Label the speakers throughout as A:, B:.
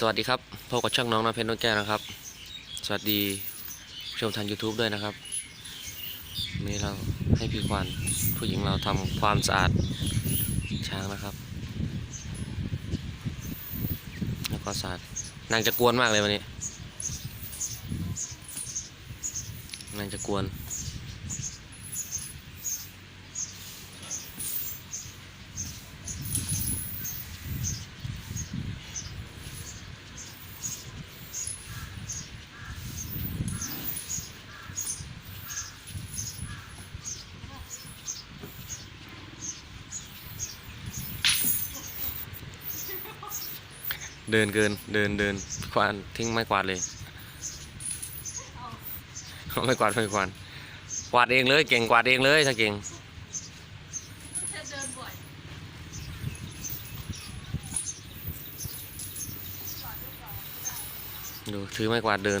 A: สวัสดีครับพบกับช่องน้องน้ำเพชรน้องแก้วนะครับ สวัสดีผู้ชมทาง YouTube ด้วยนะครับวันนี้เราให้พี่ควานผู้หญิงเราทำความสะอาดช้างนะครับ แล้วก็สะอาดนางจะกวนมากเลยวันนี้นางจะกวน เดินเกินเดินเดินควานทิ้งไม้กวาดเลยไม้กวาดไม้กวาดกวาดเองเลย เก่งกวาดเองเลยถ้าเก่ง
B: ดู
A: ถือไม้กวาดเดิน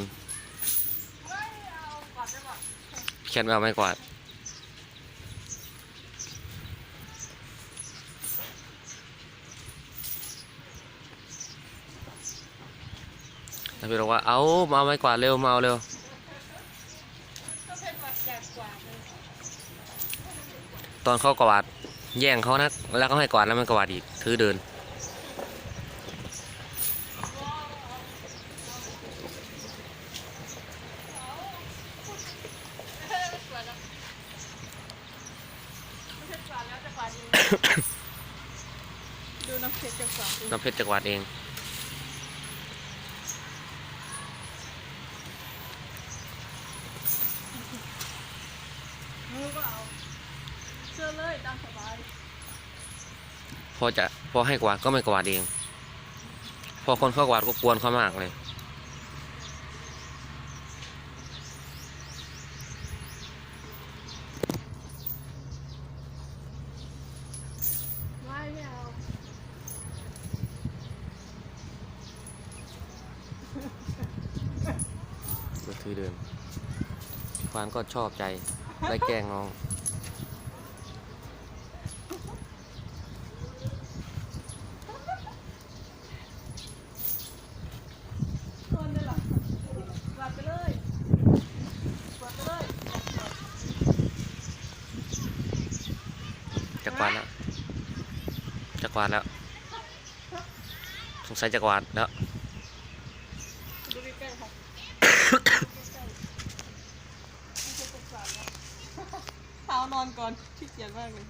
B: เฮ้ยเอาก่อนได้ก่อน
A: แค่ไม่เอาไม้กวาดแล้ว พี่บอกว่าเอามาเอาไม้กวาดเร็วมาเอาเร็ว
B: ก็เป็นวัดใหญ่กว่าเลย
A: ตอนเขากวาดแย่งเขานะแล้วเขาให้กวาดแล้วมันกวาดอีกถือเดิน
B: เออสวยแล้วไม่ใช่กว่าแล้วจะกว่าดีดูน้ำเพชรจะกว่าดี
A: น้ำเพชรจะกวาดเอง
B: มือก็เอาเชื่อเลยตามสบาย
A: พอจะพอให้กวาดก็ไม่กวาดเอง พอคนเข้ากวาดก็กวนเขามากเลย
B: ไม่ไม่เอา
A: ก็ถือเดินควานก็ชอบใจได้แกล้งน้อง
B: คนเลยเหรอกวาดไปเลยกวาดไปเลย
A: จะกวาดแล้ว จะกวาดแล้ว สงสัยจะกวาดแล้ว
B: ดูใกล้ๆค่ะเท้านอนก่อนขี้เกียจมากเลย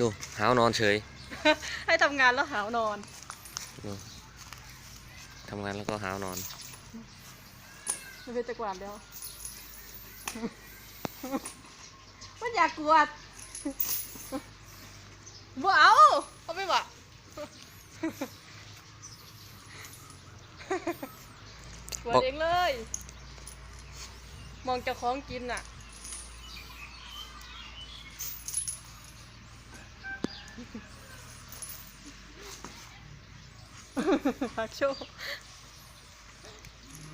A: ดูหาวนอนเฉย
B: ให้ทำงานแล้วหาวนอน
A: ดูทำงานแล้วก็หาวนอน
B: มันเป็นจะกวาดแล้ว มันอยากกวาด บ่เอาเอาไม่บ่กวดเองเลย มองเจ้าของกินน่ะหักโชว์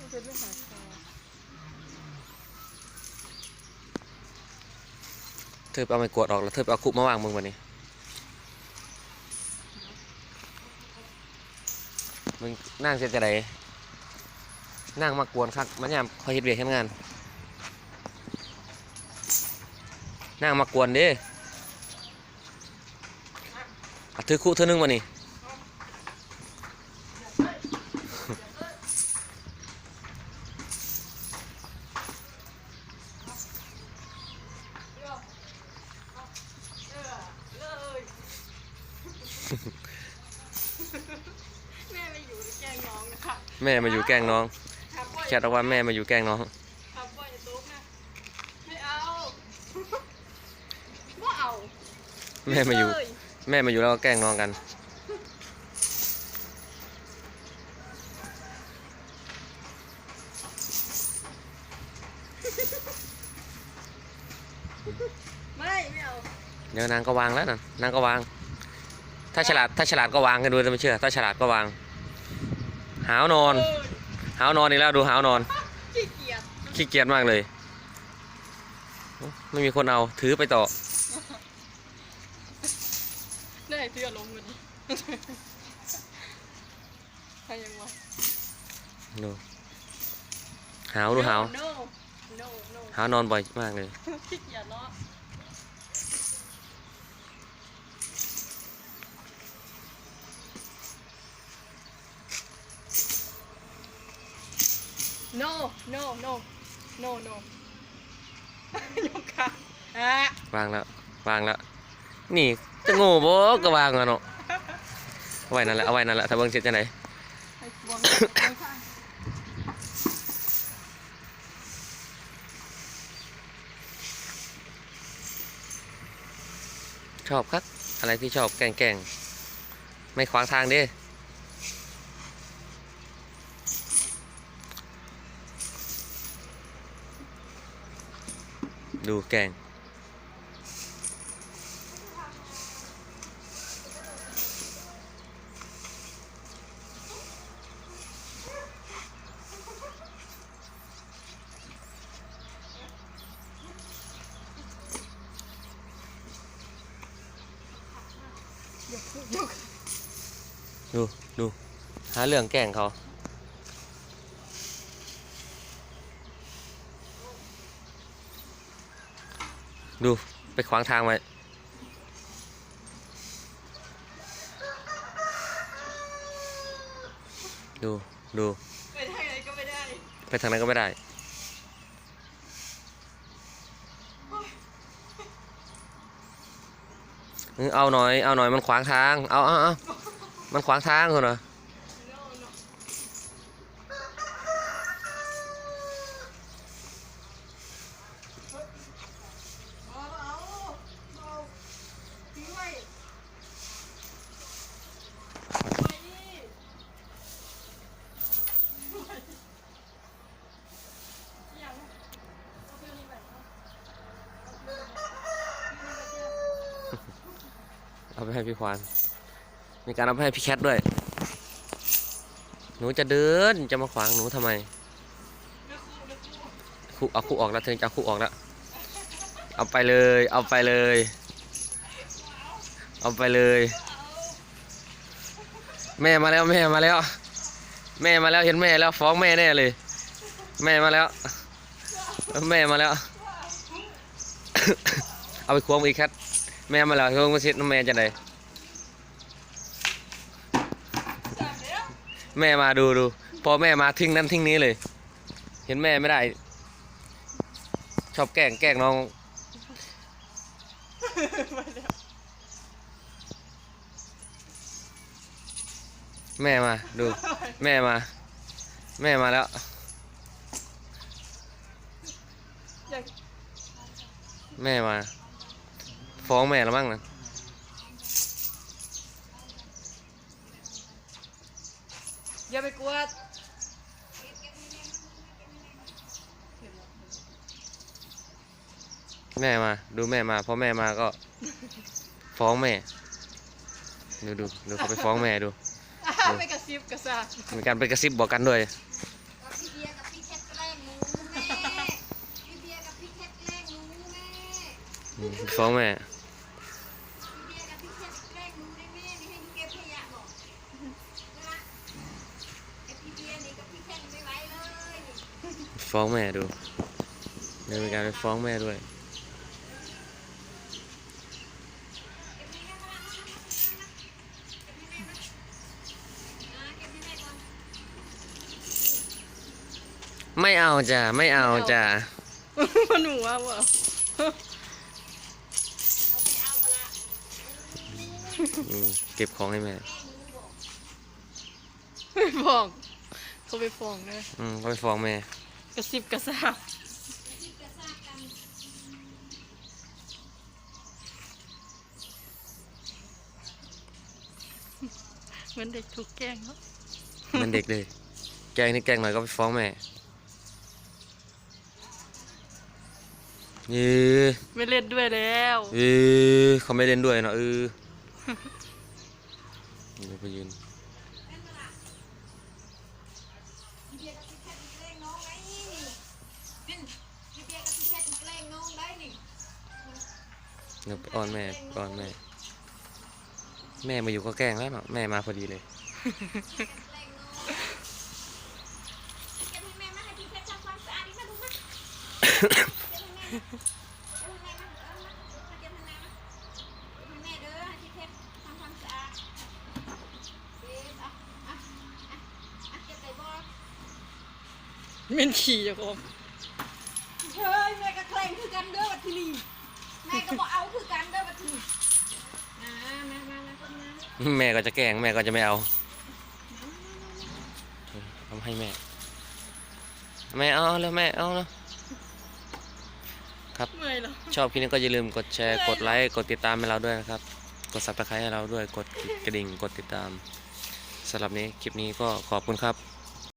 B: เป็นไม่หักคอ
A: เธอเอาไม้กวดออกแล้วเธอไปเอาคุกมาวางมึงวันนี้ มึงนั่งเสียจะไหนนั่งมากวนคักมันยามคอยเฮ็ดเวียกเฮ็ดงาน นั่งมากวนเด้ถือคุเธอนึงมานี่
B: เลยแม่ไม่อยู่แกล้งน้องนะคะ
A: แม่มาอยู่แกล้งน้อง
B: ขับบ่อย
A: แคทบอกว่าแม่มาอยู่แกล้งน้อง
B: ขับบ่อยตุ๊กนะไม่เอาว่าเอา
A: แม่มาอยู่
B: เลย
A: แม่มาอยู่แล้วก็แกล้งน้องกัน
B: ไม่ไม่เอา
A: เดี๋ยวนางก็วางแล้วนะนางก็วาง ถ้าฉลาดถ้าฉลาดก็วางกันดูจะไม่เชื่อ ถ้าฉลาดก็วาง หาวนอน
B: เออ
A: หาวนอนอีกแล้วดูหาวนอน
B: ขี้เกียจ
A: ขี้เกียจมากเลย ไม่มีคนเอาถือไปต่อ
B: ได้เสื้อลงเงินใครยังวะ
A: ดูหาวดูหาว
B: no no no
A: หาวนอนบ่อยมากเลย
B: ขี้เกียจเนาะ no no no no no ยกขาอะ
A: วางแล้ววางแล้วนี่จะโง่บ่ก็วางแล้วเนาะเอาไว้นั่นแหละเอาไว้นั่นแหละถ้าเบิ่งเสร็จจังได
B: ให้วางข้างข้าง
A: ชอบครับ อะไรที่ชอบแกงแกงไม่ขวางทางดิ ดูแกง ดู ดู หาเรื่องแกล้งเขา ดูไปขวางทางไว้ดูดู
B: ไปทางไหนก็ไม่ได้
A: ไปทางนั้นก็ไม่ได้ เอาหน่อย เอาหน่อยมันขวางทาง เอาเอาเอามันขวางทางคนเหรอ
B: no no เอาเอาเอาทิ้งไว้ไว้นี่อย่างเอาเพื่อนนี่ไป เอาไป
A: ให้พี่ควานมีการเอาไปให้พี่แคทด้วย หนูจะเดินจะมาขวางหนูทำไม
B: เดี๋ยวครูเดี๋ยวครู
A: คู่เอาคู่ออกแล้วเธอจะเอาคู่ออกแล้วเอาไปเลย เอาไปเลย เอาไปเลย แม่มาแล้วแม่มาแล้ว แม่มาแล้วเห็นแม่แล้วฟ้องแม่แน่เลย แม่มาแล้ว แม่มาแล้ว เอาไปควงอีกแคท แม่มาแล้วควงมาเช็ดน้ำแม่จะไหนแม่มาดูดูพอแม่มาทิ้งนั้นทิ้งนี้เลย เห็นแม่ไม่ได้ ชอบแกล้งแกล้งน้อง
B: แม่
A: มาดู แม่มา แม่มาแล้วแม่มา ฟ้องแม่แล้วมั้งนะ
B: อย่าไปกลัว
A: แม่มา ดูแม่มาพอแม่มาก็ ฟ้องแม่ ดูดูดูเขาไปฟ้องแม่ดู
B: อ่าไปกระซิบกระซาบ
A: มีการไปกระซิบบอกกันด้วย
C: กับพี่เบียร์กับพี่แคทแกล้งหนูแม่พี่เบียร์กับพี่แคทแกล้งหนูแม่
A: อืมฟ้องแม่
C: พี่เบียร์กับพี่แคทแกล้งหนูได้แม่ไม่ให้หนูเก็บขยะบอกนะไอพี่เบียร์นี่กับพี่แคทไม่ไหวเลยนี่
A: ฟ้องแม่ดูเดี๋ยวมีการไปฟ้องแม่ด้วย
C: เก็บให้แม่มาเก็บให้แม่มาอ่าเก็บให้แม่ก่อน
A: ไม่เอาจ้ะไม่เอาจ้ะ
B: มันหนูอะวะ
C: เอาไปเอาไปละ
A: อืมเก็บของให้แม่
C: แม่หนูบอก
B: ไปฟ้องเขาไปฟ้องนะ
A: อืมก็ไปฟ้องแม่
B: กระซิบกระซาบ
C: ที่กระซากกัน
B: เหมือนเด็กถูกแกล้งเนาะ
A: มันเด็กเลย แกล้งนี่แกล้งหน่อยก็ไปฟ้องแม่เออ
B: ไม่เล่นด้วยแล้ว
A: เออเขาไม่เล่นด้วยเนาะเออนี่ไปยืน
C: พี่เบียร์กับพี่แคทแกล้งน้อ หนูไป
A: อ้อนแม่อ้อนแม่ แม่มาอยู่ก็แกล้งแล้วเนาะแม่มาพอดีเลย
C: เม
B: นขี่จ้ะคบ
C: เฮ้ยแม่ก็แกล้งคือกันเด้อวัดทีลีแม่ก็บอกเอา
A: แม่ก็จะแกล้งแม่ก็จะไม่เอาทำให้แม่ แม่เอาแล้วแม่เอาแล้วครับ
B: เมื่อยเหรอ
A: ชอบคลิปนี้ก็อย่าลืมกดแชร์กดไลค์กดติดตามให้เราด้วยนะครับ กด subscribe ให้เราด้วยกดกระดิ่งกดติดตามสำหรับนี้คลิปนี้ก็ขอบคุณครับ